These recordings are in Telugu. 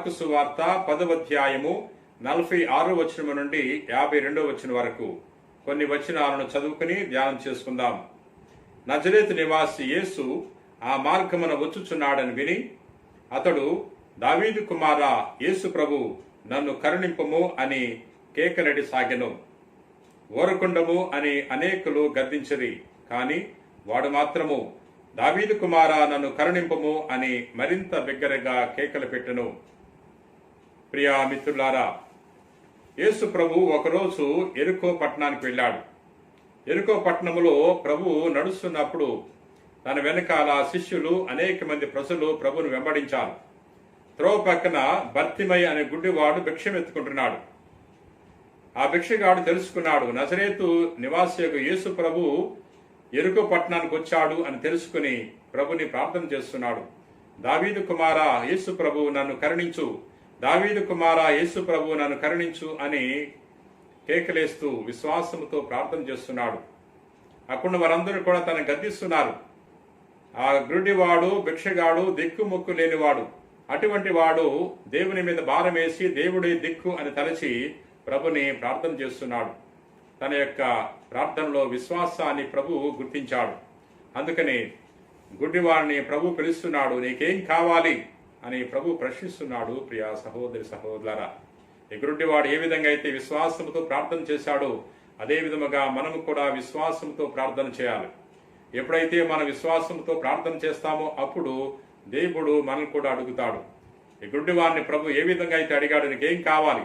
మార్కు సువార్త పదవధ్యాయము నలభై ఆరో వచనం నుండి యాభై రెండో వచనం వరకు. కొన్ని వచనాలను చదువుకుని ధ్యానం చేసుకుందాం. నజరేతు నివాసి యేసు ఆ మార్గమున వచ్చుచున్నాడని విని అతడు దావీదు కుమార యేసు ప్రభు నన్ను కరుణింపము అని కేకలడి సాగెను. ఓరకుండము అని అనేకులు గద్దించిరి కాని వాడు మాత్రము దావీదు కుమార నన్ను కరుణింపము అని మరింత బిగ్గరగా కేకలు పెట్టెను. ప్రియా మిత్రులారా యేసు ప్రభు ఒకరోజు ఎరుకో పట్టణానికి వెళ్ళాడు. ఎరుకో పట్టణములో ప్రభు నడుస్తున్నప్పుడు తన వెనకాల శిష్యులు అనేక మంది ప్రజలు ప్రభును వెంబడించారు. త్రోవ పక్కన భర్తిమయ్య అనే గుడ్డివాడు భిక్షమెత్తుకుంటున్నాడు. ఆ భిక్షగాడు తెలుసుకున్నాడు నజరేతు నివాసియకు యేసు ప్రభు ఎరుకో పట్టణానికి వచ్చాడు అని తెలుసుకుని ప్రభుని ప్రార్థన చేస్తున్నాడు. దావీదు కుమారా యేసు ప్రభు నన్ను కరుణించు. దావీదు కుమార యేసు ప్రభు నన్ను కరుణించు అని కేకలేస్తూ విశ్వాసముతో ప్రార్థన చేస్తున్నాడు. అక్కడ వారందరూ కూడా తను గద్దిస్తున్నారు. ఆ గుడ్డివాడు భిక్షగాడు దిక్కుముక్కు లేనివాడు. అటువంటి వాడు దేవుని మీద భారం వేసి దేవుడి దిక్కు అని తలచి ప్రభుని ప్రార్థన చేస్తున్నాడు. తన యొక్క ప్రార్థనలో విశ్వాసాన్ని ప్రభు గుర్తించాడు. అందుకని గుడ్డివాడిని ప్రభు పిలుస్తున్నాడు. నీకేం కావాలి? అని ప్రభు ప్రశ్నిస్తున్నాడు ప్రియా సహోదరి సహోదరా ఈ వాడు ఏ విధంగా అయితే విశ్వాసంతో ప్రార్థన చేశాడో అదే విధముగా మనము కూడా విశ్వాసంతో ప్రార్థన చేయాలి. ఎప్పుడైతే మన విశ్వాసంతో ప్రార్థన చేస్తామో అప్పుడు దేవుడు మనల్ని కూడా అడుగుతాడు. ఎగురుడి వారిని ప్రభు ఏ విధంగా అయితే అడిగాడు నీకేం కావాలి?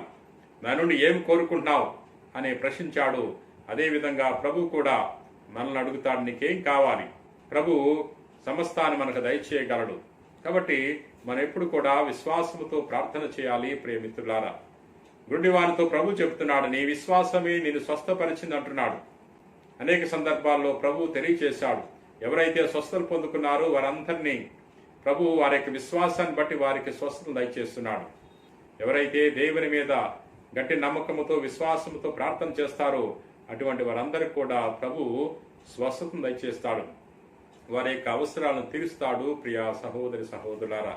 నా నుండి ఏం కోరుకుంటున్నావు? అని ప్రశ్నించాడు. అదేవిధంగా ప్రభు కూడా మనల్ని అడుగుతాడు నీకేం కావాలి? ప్రభు సమస్తాన్ని మనకు దయచేయగలడు. కాబట్టి మనం ఎప్పుడు కూడా విశ్వాసముతో ప్రార్థన చేయాలి ప్రియమిత్రులారా. వారితో ప్రభు చెబుతున్నాడు నీ విశ్వాసమే నేను స్వస్థపరిచింది అంటున్నాడు అనేక సందర్భాల్లో ప్రభు తెలియచేశాడు. ఎవరైతే స్వస్థలు పొందుకున్నారో వారందరినీ ప్రభు వారి యొక్క విశ్వాసాన్ని బట్టి వారికి స్వస్థతను దయచేస్తున్నాడు. ఎవరైతే దేవుని మీద గట్టి నమ్మకముతో విశ్వాసముతో ప్రార్థన చేస్తారో అటువంటి వారందరికీ కూడా ప్రభు స్వస్థతను దయచేస్తాడు. వారి యొక్క అవసరాలను తీరుస్తాడు ప్రియా సహోదరి సహోదరులారా.